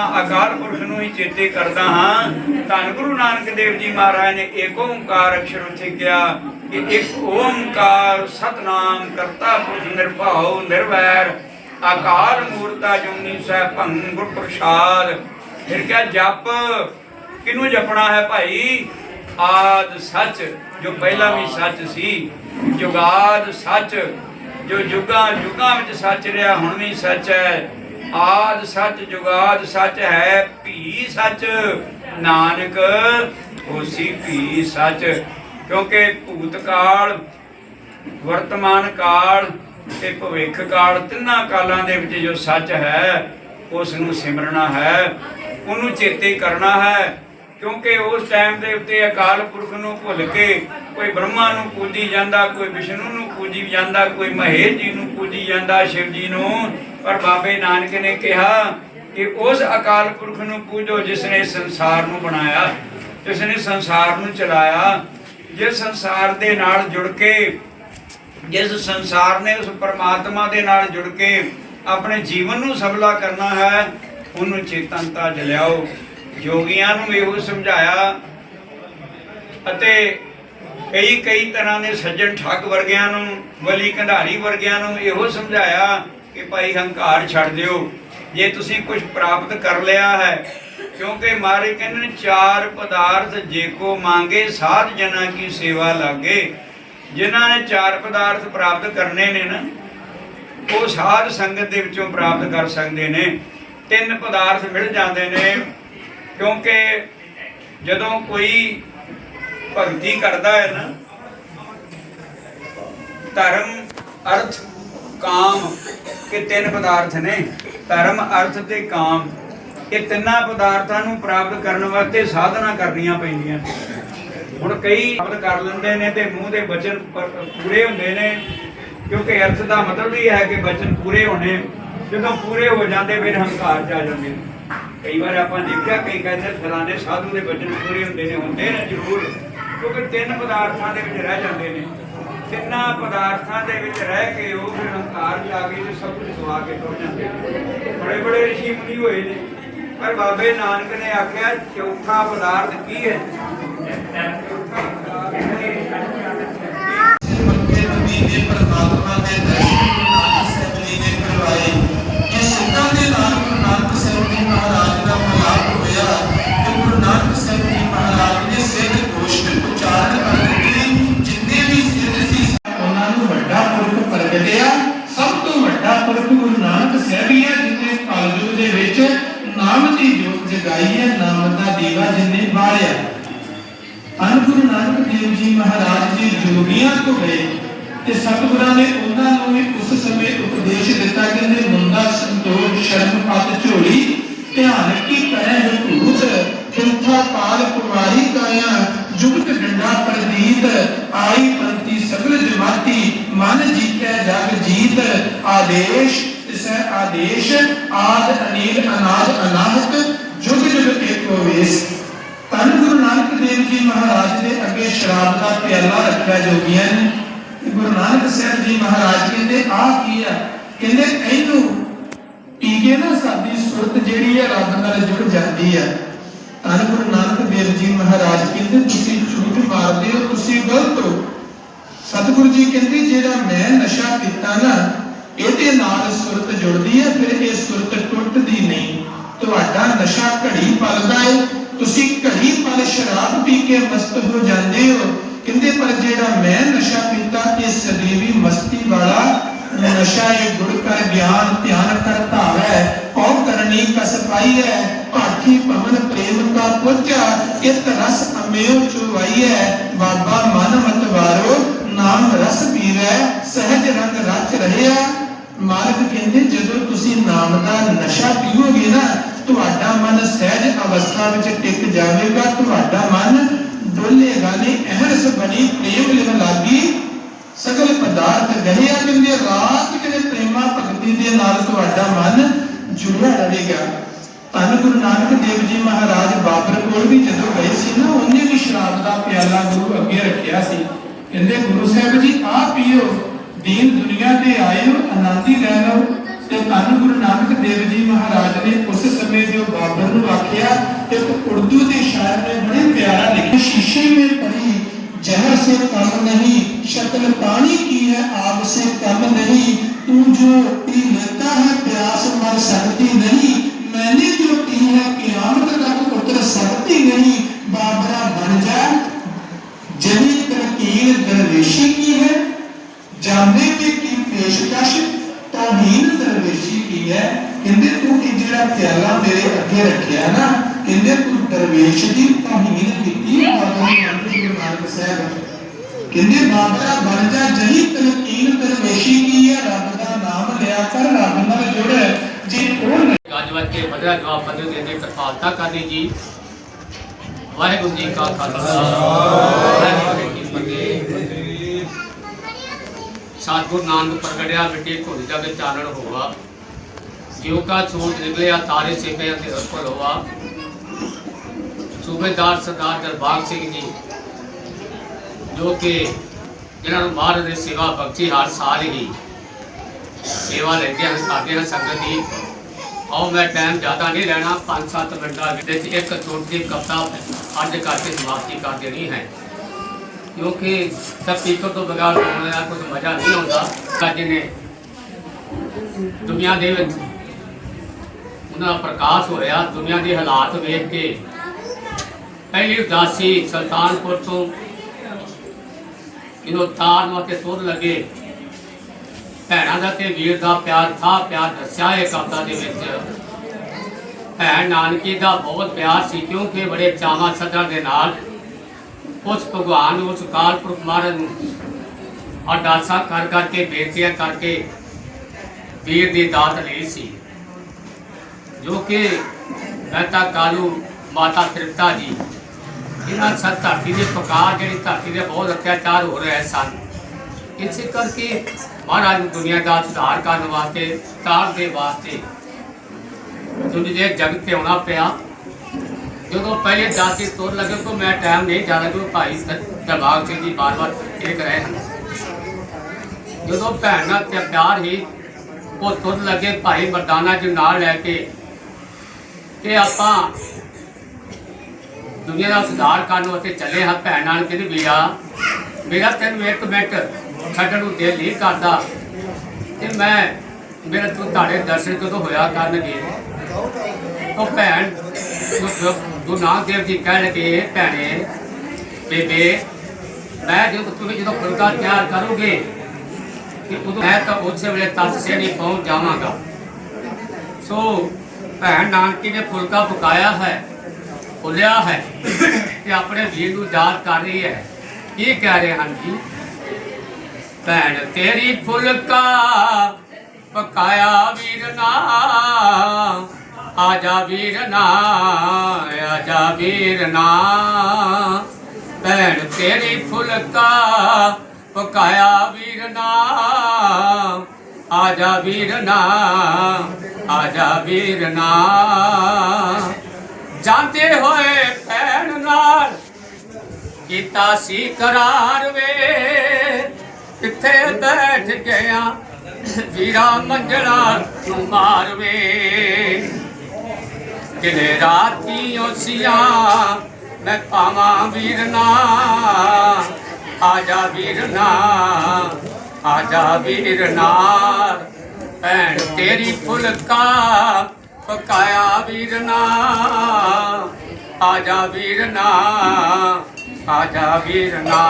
ਪਰਮਾਤਮਾ ਅਕਾਲ ਪੁਰਖ ਨੂੰ ਹੀ ਚੇਤੇ ਕਰਦਾ ਹਾਂ। ਧੰਨ ਗੁਰੂ ਨਾਨਕ ਦੇਵ ਜੀ ਮਹਾਰਾਜ ਨੇ ਏਕ ਓੰਕਾਰ ਅਕਸ਼ਰ ਉੱਥੇ ਕਿਹਾ ਕਿ ਇੱਕ ਓੰਕਾਰ ਸਤਨਾਮ ਕਰਤਾ ਪੁਰਖ ਨਿਰਭਉ ਨਿਰਵੈਰ, ਅਕਾਲ ਮੂਰਤਾ ਜੁਨੀ ਸਹਿ ਭੰਗ ਗੁਰ ਪ੍ਰਸਾਦ ਫਿਰ ਕਿਹਾ, ਜਪ ਕਿਨੂੰ ਜਪਣਾ ਹੈ ਭਾਈ? ਆਦ ਸੱਚ, ਜੋ ਪਹਿਲਾਂ ਵੀ ਸੱਚ ਸੀ, ਜੁਗਾਦ ਸੱਚ, ਜੋ ਜੁਗਾਂ ਜੁਗਾਂ ਵਿੱਚ ਸੱਚ ਰਿਹਾ, ਹੁਣ ਵੀ ਸੱਚ ਹੈ। ਆਦ ਸੱਚ ਜੁਗਾਦ ਸੱਚ ਹੈ, ਭੀ ਸੱਚ। ਨਾਨਕ, ਹੋਸੀ ਭੀ ਸੱਚ। ਕਿਉਂਕਿ ਭੂਤ ਕਾਲ, ਵਰਤਮਾਨ ਕਾਲ ਤੇ ਭਵਿੱਖ ਕਾਲ ਤਿੰਨਾਂ ਕਾਲਾਂ ਦੇ ਵਿੱਚ ਜੋ ਸੱਚ ਹੈ ਉਸ ਨੂੰ ਸਿਮਰਨਾ ਹੈ, ਉਹਨੂੰ ਚੇਤੇ ਕਰਨਾ ਹੈ। ਕਿਉਂਕਿ ਉਸ ਟਾਈਮ ਦੇ ਉੱਤੇ ਅਕਾਲ ਪੁਰਖ ਨੂੰ ਭੁੱਲ ਕੇ ਕੋਈ ਬ੍ਰਹਮਾ ਨੂੰ ਪੂਜੀ ਜਾਂਦਾ, ਕੋਈ ਵਿਸ਼ਨੂੰ ਨੂੰ ਪੂਜੀ ਜਾਂਦਾ, ਕੋਈ ਮਹੇਸ਼ ਜੀ ਨੂੰ ਪੂਜੀ ਜਾਂਦਾ, ਸ਼ਿਵ ਜੀ ਨੂੰ ਪਰ ਬਾਬੇ ਨਾਨਕ ਨੇ ਕਿਹਾ ਕਿ ਉਸ ਅਕਾਲ ਪੁਰਖ ਨੂੰ ਪੂਜੋ ਜਿਸ ਨੇ ਸੰਸਾਰ ਨੂੰ ਬਣਾਇਆ, ਜਿਸ ਨੇ ਸੰਸਾਰ ਨੂੰ ਚਲਾਇਆ, ਜਿਸ ਸੰਸਾਰ ਦੇ ਨਾਲ ਜੁੜ ਕੇ, ਜਿਸ ਸੰਸਾਰ ਨੇ ਉਸ ਪਰਮਾਤਮਾ ਦੇ ਨਾਲ ਜੁੜ ਕੇ ਆਪਣੇ ਜੀਵਨ ਨੂੰ ਸਫਲਾ ਕਰਨਾ ਹੈ, ਉਹਨੂੰ ਚੇਤਨਤਾ ਜਲਿਆਓ। ਯੋਗੀਆਂ ਨੂੰ ਇਹੋ ਸਮਝਾਇਆ ਅਤੇ ਕਈ ਕਈ ਤਰ੍ਹਾਂ ਦੇ ਸੱਜਣ ਠੱਗ ਵਰਗਿਆਂ ਨੂੰ ਵਲੀ ਕੰਧਾਰੀ ਵਰਗਿਆਂ ਨੂੰ ਇਹੋ ਸਮਝਾਇਆ ਕਿ ਭਾਈ ਹੰਕਾਰ ਛੱਡ ਦਿਓ। ਜੇ ਤੁਸੀਂ ਕੁਝ ਪ੍ਰਾਪਤ ਕਰ ਲਿਆ ਹੈ, ਕਿਉਂਕਿ ਮਾਰੇ ਕਹਿੰਦੇ ਨੇ, ਚਾਰ ਪਦਾਰਥ ਜੇ ਕੋ ਮੰਗੇ, ਸਾਧ ਜਨਾਂ ਕੀ ਸੇਵਾ ਲਾਗੇ। ਜਿਨ੍ਹਾਂ ਨੇ ਚਾਰ ਪਦਾਰਥ ਪ੍ਰਾਪਤ ਕਰਨੇ ਨੇ ਨਾ, ਉਹ ਸਾਧ ਸੰਗਤ ਦੇ ਵਿੱਚੋਂ ਪ੍ਰਾਪਤ ਕਰ ਸਕਦੇ ਨੇ। ਤਿੰਨ ਪਦਾਰਥ ਮਿਲ ਜਾਂਦੇ ਨੇ, ਕਿਉਂਕਿ ਜਦੋਂ ਕੋਈ ਭਗਤੀ ਕਰਦਾ ਹੈ ਨਾ, ਧਰਮ, ਅਰਥ ਕਾਮ ਇਹ ਤਿੰਨ ਪਦਾਰਥ ਨੇ, ਧਰਮ, ਅਰਥ ਤੇ ਕਾਮ। ਇਹ ਤਿੰਨਾਂ ਪਦਾਰਥਾਂ ਨੂੰ ਪ੍ਰਾਪਤ ਕਰਨ ਵਾਸਤੇ ਸਾਧਨਾ ਕਰਨੀਆਂ ਪੈਂਦੀਆਂ। ਹੁਣ ਕਈ ਸ਼ਬਦ ਕਰ ਲੈਂਦੇ ਨੇ ਤੇ ਮੂੰਹ ਦੇ ਬਚਨ ਪੂਰੇ ਹੁੰਦੇ ਨੇ, ਕਿਉਂਕਿ ਅਰਥ ਦਾ ਮਤਲਬ ਹੀ ਹੈ ਕਿ ਬਚਨ ਪੂਰੇ ਹੋਣੇ। ਜਦੋਂ ਪੂਰੇ ਹੋ ਜਾਂਦੇ, ਫਿਰ ਹੰਕਾਰ ਚ ਆ ਜਾਂਦੇ ਨੇ। ਕਈ ਵਾਰ ਆਪਾਂ ਦੇਖਿਆ, ਕਈ ਕਹਿੰਦੇ ਫਲਾਣੇ ਸਾਧੂ ਦੇ ਵਚਨ ਪੂਰੇ ਹੁੰਦੇ ਨੇ ਹੁੰਦੇ ਨੇ ਜ਼ਰੂਰ, ਕਿਉਂਕਿ ਤਿੰਨ ਪਦਾਰਥਾਂ ਦੇ ਵਿੱਚ ਰਹਿ ਜਾਂਦੇ ਨੇ। ਤਿੰਨਾਂ ਪਦਾਰਥਾਂ ਦੇ ਵਿੱਚ ਰਹਿ ਕੇ ਉਹ ਫਿਰ ਹੰਕਾਰ ਚ ਆ ਗਏ ਤੇ ਸਭ ਕੁਝ ਗਵਾ ਕੇ ਟੁਰ ਜਾਂਦੇ ਨੇ। ਬੜੇ ਬੜੇ ਰਿਸ਼ੀ ਮੁਨੀ ਹੋਏ ਨੇ। ਪਰ ਬਾਬੇ ਨਾਨਕ ਨੇ ਆਖਿਆ, ਚੌਥਾ ਪਦਾਰਥ ਕੀ ਹੈ? ਚੌਥਾ ਪਦਾਰਥ ਹੈ ਮੰਗੇ ਨਬੀ ਨੇ ਪਰਮਾਤਮਾ ਦੇ ਦਰਸ਼ਨ ਨਾਨਕ ਸਾਹਿਬ ਨੇ ਕਰਵਾਏ। ਇਹ ਸਿੱਖਾਂ ਦੇ ਨਾਲ ਜਿਨੇ ਬਾਲਿਆ ਅਨ ਗੁਰੂ ਨਾਨਕ ਦੇਵ ਜੀ ਮਹਾਰਾਜ ਜੀ ਜੋਗੀਆਂ ਤੋਂ ਗਏ ਤੇ ਸਤਿਗੁਰਾਂ ਨੇ ਉਹਨਾਂ ਨੂੰ ਵੀ ਉਸ ਸਮੇਂ ਉਪਦੇਸ਼ ਦਿੱਤਾ ਕਹਿੰਦੇ ਮੁੰਡਾ ਸੰਤੋਖ, ਸ਼ਰਮ, ਪਤ, ਝੋਲੀ, ਧਿਆਨ ਕੀ ਕਰੈ ਹਕੂਤ ਕਿੰਥਾ ਪਾਲ ਕੁਮਾਰੀ ਕਾਇਆ, ਜੁਗਤ ਡੰਡਾ ਪ੍ਰਦੀਤ ਆਈ ਪੰਤੀ ਸਗਲ ਜਮਾਤੀ, ਮਨ ਜੀਤੈ ਜਗ ਜੀਤ, ਆਦੇਸ਼, ਤਿਸੈ ਆਦੇਸ਼, ਆਦ ਅਨੀਲ ਅਨਾਦ ਅਨਾਹਤ, ਜੁਗ ਜੁਗ ਏਕੋ ਵੇਸ ਧੰਨ ਗੁਰੂ ਨਾਨਕ ਦੇਵ ਜੀ ਮਹਾਰਾਜ ਦੇ ਅੱਗੇ ਸ਼ਰਾਬ ਦਾ ਪਿਆਲਾ ਰੱਖਿਆ ਜੋਗੀਆਂ ਨੇ। ਤੇ ਗੁਰੂ ਨਾਨਕ ਸਾਹਿਬ ਜੀ ਮਹਾਰਾਜ ਕਹਿੰਦੇ ਆਹ ਕੀ ਆ? ਕਹਿੰਦੇ, ਇਹਨੂੰ ਪੀ ਨਾ ਸਾਡੀ ਸੁਰਤ ਜਿਹੜੀ ਹੈ ਰੱਬ ਨਾਲ ਜੁੜ ਜਾਂਦੀ ਹੈ ਧੰਨ ਗੁਰੂ ਨਾਨਕ ਦੇਵ ਜੀ ਮਹਾਰਾਜ ਕਹਿੰਦੇ, ਤੁਸੀਂ ਝੂਠ ਮਾਰਦੇ ਹੋ, ਤੁਸੀਂ ਗਲਤ ਹੋ। ਸਤਿਗੁਰੂ ਜੀ ਕਹਿੰਦੇ, ਜਿਹੜਾ ਮੈਂ ਨਸ਼ਾ ਕੀਤਾ ਨਾ, ਇਹਦੇ ਨਾਲ ਸੁਰਤ ਜੁੜਦੀ ਹੈ ਫਿਰ ਇਹ ਸੁਰਤ ਟੁੱਟਦੀ ਨਹੀਂ। ਤੁਹਾਡਾ ਨਸ਼ਾ ਘੜੀ ਪਲਦਾ ਹੈ ਤੁਸੀਂ ਘੜੀ ਪਲ ਸ਼ਰਾਬ ਪੀ ਕੇ ਮਸਤ ਹੋ ਜਾਂਦੇ ਹੋ। ਕਹਿੰਦੇ, ਪਰ ਜਿਹੜਾ ਮੈਂ ਨਸ਼ਾ ਪੀਤਾ, ਇਹ ਸਦੀਵੀ ਮਸਤੀ ਵਾਲਾ ਨਸ਼ਾ ਇਹ ਗੁਰ ਕਰ ਗਿਆਨ, ਧਿਆਨ ਕਰ ਧਾਵੈ ਕਉ ਕਰਨੀ ਕਸ ਪਾਈ ਹੈ। ਭਾਠੀ ਪਵਨ ਪ੍ਰੇਮ ਕਾ ਪੁੱਜਾ ਇਤ ਰਸ ਅਮਿਓ ਚੁਵਾਈਐ ਬਾਬਾ ਮਨ ਮਤ ਵਾਰੋ, ਨਾਮ ਰਸ ਪੀਵੈ ਸਹਿਜ ਰੰਗ ਰਚ ਰਹਿਆ। ਮਾਲਕ ਕਹਿੰਦੇ, ਜਦੋਂ ਤੁਸੀਂ ਨਾਮ ਦਾ ਨਸ਼ਾ ਪੀਓਗੇ ਨਾ, ਤੁਹਾਡਾ ਸਹਿਜ ਅਵਸਥਾ ਵਿੱਚ ਟਿਕ ਜਾਵੇਗਾ। ਤੁਹਾਡਾ ਮਨ ਡੋਲੇਗਾ ਨਹੀਂ, ਅਹਰਸ ਬਣੀ, ਪ੍ਰੇਮ ਲਿਵ ਲਾਗੀ। ਸਗਲ ਪਦਾਰਥ ਗਹਿਆ ਕਹਿੰਦੇ ਰਾਤ ਕਿਤੇ ਪ੍ਰੇਮਾ ਭਗਤੀ ਦੇ ਨਾਲ ਤੁਹਾਡਾ ਮਨ ਜੁੜਿਆ ਰਹੇਗਾ। ਧੰਨ ਗੁਰੂ ਨਾਨਕ ਦੇਵ ਜੀ ਮਹਾਰਾਜ ਬਾਬਰ ਕੋਲ ਵੀ ਜਦੋਂ ਗਏ ਸੀ ਨਾ, ਉਹਨੇ ਵੀ ਸ਼ਰਾਬ ਦਾ ਪਿਆਲਾ ਗੁਰੂ ਅੱਗੇ ਰੱਖਿਆ ਸੀ। ਕਹਿੰਦੇ, ਗੁਰੂ ਸਾਹਿਬ ਜੀ ਆ ਪੀਓ। ਦੀਨ ਦੁਨੀਆ ਤੇ ਆਏ ਹੋ ਆਨੰਦੀ ਲੈ ਲਓ। ਤੇ ਧੰਨ ਗੁਰੂ ਨਾਨਕ ਦੇਵ ਜੀ ਮਹਾਰਾਜ ਨੇ ਉਸ ਸਮੇਂ ਜੋ ਬਾਬਰ ਨੂੰ ਆਖਿਆ ਤੇ ਇੱਕ ਉਰਦੂ ਦੇ ਸ਼ਾਇਰ ਨੇ ਬੜੇ ਪਿਆਰਾ ਲਿਖਿਆ। ਸ਼ੀਸ਼ੇ ਮੇ ਪੜੀ, ਜ਼ਹਿਰ ਸੇ ਕਮ ਨਹੀਂ, ਸ਼ਕਲ ਪਾਣੀ ਕੀ ਹੈ, ਆਪ ਸੇ ਕਮ ਨਹੀਂ। ਤੂੰ ਜੋ ਪੀ ਲੈਤਾ ਹੈ, ਪਿਆਸ ਮਰ ਸਕਦੀ ਨਹੀਂ। ਮੈਨੇ ਜੋ ਪੀ ਹੈ, ਕਿਆਮਤ ਤੱਕ ਉਤਰ ਸਕਦੀ ਨਹੀਂ। ਬਾਬਰਾ ਬਣ ਜਾ। ਜਨੀ ਤਰਕੀਰ ਦਰਵੇਸ਼ੀ ਕੀ ਹੈ? ਜਾਣੇ ਕੀ ਪੇਸ਼ਕਸ਼ ਹੀਲ ਦਰਵੇਸ਼ੀ ਕੀ ਹੈ ਕਹਿੰਦੇ ਤੂੰ ਇਹ ਜਿਹੜਾ ਪਿਆਲਾ ਮੇਰੇ ਅੱਗੇ ਰੱਖਿਆ ਨਾ ਕਹਿੰਦੇ ਤੂੰ ਦਰਵੇਸ਼ ਦੀ ਤਾਹੀਨ ਕੀਤੀ ਬਾਬਾ ਗੁਰੂ ਨਾਨਕ ਸਾਹਿਬ। ਕਹਿੰਦੇ ਬਾਬਾ ਬਣ ਜਾ ਜਹੀ ਤਲਕੀਨ ਦਰਵੇਸ਼ੀ ਕੀ ਹੈ ਰੱਬ ਦਾ ਨਾਮ ਲਿਆ ਕਰ ਰੱਬ ਨਾਲ ਜੁੜ। ਜੇ ਉਹ ਗੱਜਵਤ ਕੇ ਬਦਲਾ ਜਵਾਬ ਬੰਦੇ ਦੇ ਦੇ ਕਿਰਪਾਲਤਾ ਕਰਨੀ ਜੀ। ਵਾਹਿਗੁਰੂ ਜੀ ਕਾ ਖਾਲਸਾ। ਵਾਹਿਗੁਰੂ ਜੀ ਕੀ ਫਤਿਹ। ਸਤਿਗੁਰ ਨਾਨਕ ਪ੍ਰਗਟਿਆ ਮਿੱਟੀ ਘੋੜੀ ਦਾ ਚਾਨਣ ਹੋਵਾ ਜਿਉ ਕਾ ਛੋਟ ਨਿਕਲਿਆ, ਤਾਰੇ ਸੇ ਪੇ ਅੰਦੇ ਹੋਵਾ ਸੂਬੇਦਾਰ ਸਰਦਾਰ ਦਰਬਾਰ ਸਿੰਘ ਜੀ, ਜੋ ਕਿ ਜਿਨ੍ਹਾਂ ਨੂੰ ਮਹਾਰਾਜ ਦੀ ਸੇਵਾ ਬਖਸ਼ੀ ਹਰ ਸਾਲ ਹੀ ਸੇਵਾ ਲੈਂਦੇ ਹਨ, ਕਰਦੇ ਹਨ ਸੰਗਤ ਦੀ। ਆਓ ਮੈਂ ਟਾਈਮ ਜ਼ਿਆਦਾ ਨਹੀਂ ਲੈਣਾ 5-7 ਮਿੰਟਾਂ ਵਿੱਚ ਇੱਕ ਛੋਟੀ ਕਵਿਤਾ ਅੱਜ ਕਰਕੇ ਸਮਾਪਤੀ ਕਰ ਦੇਣੀ ਹੈ। ਕਿਉਂਕਿ ਸਪੀਕਰ ਤੋਂ ਬਗੈਰ ਬੋਲਣ ਦਾ ਕੁਝ ਮਜ਼ਾ ਨਹੀਂ ਆਉਂਦਾ। ਅੱਜ ਨੇ ਦੁਨੀਆ ਦੇ ਵਿੱਚ ਉਹਨਾਂ ਦਾ ਪ੍ਰਕਾਸ਼ ਹੋਇਆ ਦੁਨੀਆ ਦੇ ਹਾਲਾਤ ਵੇਖ ਕੇ ਪਹਿਲੀ ਉਦਾਸੀ ਸੁਲਤਾਨਪੁਰ ਤੋਂ ਇਹਨੂੰ ਤਾਰ ਨੂੰ ਤੇ ਤੁਰ ਲੱਗੇ। ਭੈਣਾਂ ਦਾ ਤੇ ਵੀਰ ਦਾ ਪਿਆਰ, ਥਾ ਪਿਆਰ ਦੱਸਿਆ ਇਹ ਕਵਿਤਾ ਦੇ ਵਿੱਚ। ਭੈਣ ਨਾਨਕੀ ਦਾ ਬਹੁਤ ਪਿਆਰ ਸੀ ਕਿਉਂਕਿ ਬੜੇ ਚਾਵਾਂ ਸੱਜਣ ਦੇ ਨਾਲ ਉਸ ਭਗਵਾਨ ਉਸ ਕਾਲ ਪੁਰਖ ਮਹਾਰਾਜ ਨੂੰ ਅਰਦਾਸਾਂ ਕਰ ਕਰਕੇ, ਬੇਨਤੀਆਂ ਕਰਕੇ ਵੀਰ ਦੀ ਦਾਤ ਲਈ ਸੀ। ਜੋ ਕਿ ਮਹਿਤਾ ਕਾਲੂ ਮਾਤਾ ਤ੍ਰਿਪਤਾ ਜੀ, ਇਹਨਾਂ ਸਭ ਧਰਤੀ ਦੇ ਪੁਕਾਰ ਜਿਹੜੀ ਧਰਤੀ ਦੇ ਬਹੁਤ ਅਤਿਆਚਾਰ ਹੋ ਰਹੇ ਸਨ, ਇਸੇ ਕਰਕੇ ਮਹਾਰਾਜ ਨੂੰ ਦੁਨੀਆ ਦਾ ਸੁਧਾਰ ਕਰਨ ਵਾਸਤੇ, ਤਾਰ ਦੇ ਵਾਸਤੇ ਦੁਨੀਆ ਦੇ ਜਗਤ ਤੇ ਆਉਣਾ ਪਿਆ ਜਦੋਂ ਪਹਿਲੇ ਦਾਤੀ ਤੁਰ ਲੱਗੇ ਤਾਂ ਮੈਂ ਟਾਈਮ ਨਹੀਂ ਜ਼ਿਆਦਾ ਕਿਉਂ ਭਾਈ ਦਰਬਾਰ ਸਿੰਘ ਜੀ ਬਾਰ-ਬਾਰ ਇਹ ਕਰ ਰਹੇ ਹਨ। ਜਦੋਂ ਭੈਣ ਨਾਲ ਪਿਆਰ ਹੀ ਉਹ ਤੁਰ ਲੱਗੇ ਭਾਈ ਮਰਦਾਨਾ ਜੀ ਨਾਲ ਲੈ ਕੇ ਕਿ ਆਪਾਂ ਦੁਨੀਆ ਦਾ ਸੁਧਾਰ ਕਰਨ ਵਾਸਤੇ ਚੱਲੇ ਹਾਂ ਭੈਣ ਨਾਲ ਕਹਿੰਦੀ ਵੀਰਾ, ਮੇਰਾ ਤੈਨੂੰ ਇੱਕ ਮਿੰਟ ਛੱਡਣ ਨੂੰ ਦਿਲ ਨਹੀਂ ਕਰਦਾ। ਤੇ ਮੈਂ, ਮੇਰਾ ਤੂੰ ਤੁਹਾਡੇ ਦਰਸ਼ਨ ਕਦੋਂ ਹੋਇਆ ਕਰਨਗੇ? ਉਹ ਭੈਣ ਗੁਰੂ- ਨਾਨਕ ਦੇਵ ਜੀ ਕਹਿਣ ਲੱਗੇ ਭੈਣੇ, ਬੇਬੇ, ਮੈਂ ਜਦੋਂ ਤੁਸੀਂ ਜਦੋਂ ਫੁਲਕਾ ਤਿਆਰ ਕਰੋਗੇ ਕਿ ਉਦੋਂ ਮੈਂ ਤਾਂ ਉਸੇ ਵੇਲੇ ਤੱਤ ਸੇ ਨਹੀਂ ਪਹੁੰਚ ਜਾਵਾਂਗਾ। ਸੋ ਭੈਣ ਨਾਨਕੀ ਨੇ ਫੁਲਕਾ ਪਕਾਇਆ ਹੈ, ਫੁੱਲਿਆ ਹੈ ਤੇ ਆਪਣੇ ਵੀਰ ਨੂੰ ਯਾਦ ਕਰ ਰਹੀ ਹੈ। ਕੀ ਕਹਿ ਰਹੇ ਹਨ ਜੀ? ਭੈਣ, ਤੇਰੀ ਫੁਲਕਾ ਪਕਾਇਆ ਵੀਰ ਨਾ ਆਜਾ ਵੀਰ ਨਾ, ਆਜਾ ਵੀਰ ਨਾ। ਭੈਣ ਤੇਰੀ ਫੁਲਕਾ ਪਕਾਇਆ ਵੀਰ ਨਾ। ਆਜਾ ਵੀਰ ਨਾ, ਆਜਾ ਵੀਰ ਨਾ। ਜਾਂਦੇ ਹੋਏ ਭੈਣ ਨਾਲ ਕੀਤਾ ਸੀ ਕਰਾਰ ਵੇ। ਕਿੱਥੇ ਬੈਠ ਗਿਆ ਵੀਰਾ ਮੰਜਲਾ ਤੂੰ ਮਾਰਵੇ। ਵੇ ਰਾਤੀ ਓਸੀਆਂ ਮੈਂ ਪਾਵਾਂ ਵੀਰਨਾ ਆਜਾ ਵੀਰਨਾ ਆਜਾ ਵੀਰਨਾ ਭੈਣ ਤੇਰੀ ਫੁਲਕਾ ਪਕਾਇਆ ਵੀਰਨਾ ਆਜਾ ਵੀਰਨਾ ਆਜਾ ਵੀਰਨਾ